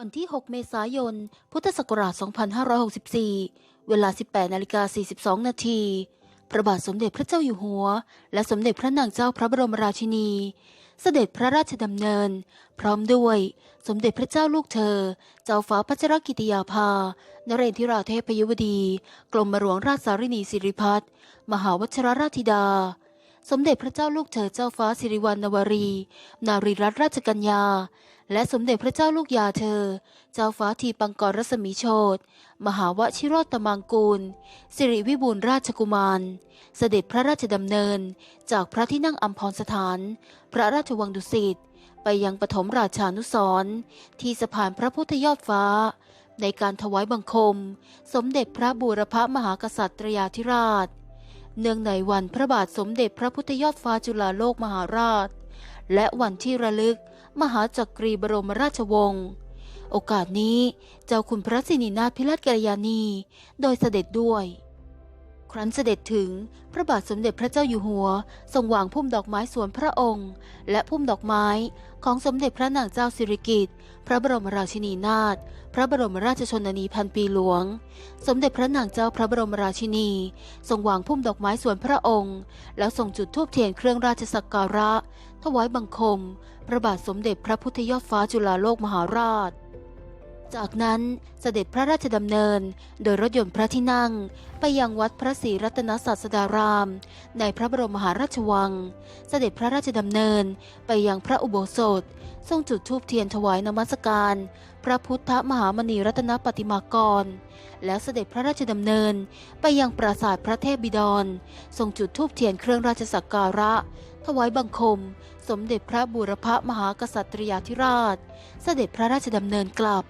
วันที่ 6 เมษายน พุทธศักราช 2564 เวลา 18 นาฬิกา 42 นาที พระบาทสมเด็จพระเจ้าอยู่หัว และสมเด็จพระนางเจ้าพระบรมราชินี เสด็จพระราชดำเนิน พร้อมด้วยสมเด็จพระเจ้าลูกเธอ เจ้าฟ้าพัชรกิติยาภา นเรนทิราเทพยุวดี กรมหลวงราชสารินีสิริพัฒน์มหาวชรราชธิดา สมเด็จพระเจ้าลูกเธอเจ้าฟ้าสิริวัณณวรี นารีรัตนราชกัญญา และสมเด็จพระเจ้าลูกยาเธอ เจ้าฟ้าทีปังกรรัศมีโชตมหาวชิรตมังกูล สิริวิบูลราชกุมาร เสด็จพระราชดำเนิน จากพระที่นั่งอัมพรสถาน พระราชวังดุสิตไปยังปฐมราชานุสรณ์ที่สะพานพระพุทธยอดฟ้า ในการถวายบังคม สมเด็จพระบูรพมหากษัตริยาธิราช เนื่องในวันพระบาทสมเด็จพระพุทธยอดฟ้าจุฬาโลกมหาราช และวันที่ระลึก มหาจักรีบรมราชวงศ์โอกาสนี้เจ้าคุณพระสินีนาถพิราชกัลยาณีโดยเสด็จด้วย ครั้นเสด็จถึง พระบาทสมเด็จพระเจ้าอยู่หัวทรงวางพุ่มดอกไม้สวนพระองค์ และพุ่มดอกไม้ของสมเด็จพระนางเจ้าสิริกิติ์พระบรมราชินีนาถพระบรมราชชนนีพันปีหลวง สมเด็จพระนางเจ้าพระบรมราชินี ทรงวางพุ่มดอกไม้สวนพระองค์ แล้วส่งจุดธูปเทียนเครื่องราชสักการะ ถวายบังคม พระบาทสมเด็จพระพุทธยอดฟ้าจุฬาโลกมหาราช จากนั้นเสด็จพระราชดำเนินโดยรถยนต์พระที่นั่ง ไปยังวัดพระศรีรัตนศาสดาราม ในพระบรมมหาราชวัง เสด็จพระราชดำเนินไปยังพระอุโบสถ ทรงจุดธูปเทียนถวายนมัสการ พระพุทธมหามณีรัตนปฏิมากร แล้วเสด็จพระราชดำเนินไปยังปราสาทพระเทพบิดร ทรงจุดธูปเทียนเครื่องราชสักการะ ถวายบังคม สมเด็จพระบูรพมหากษัตริยาธิราช เสด็จพระราชดำเนินกลับ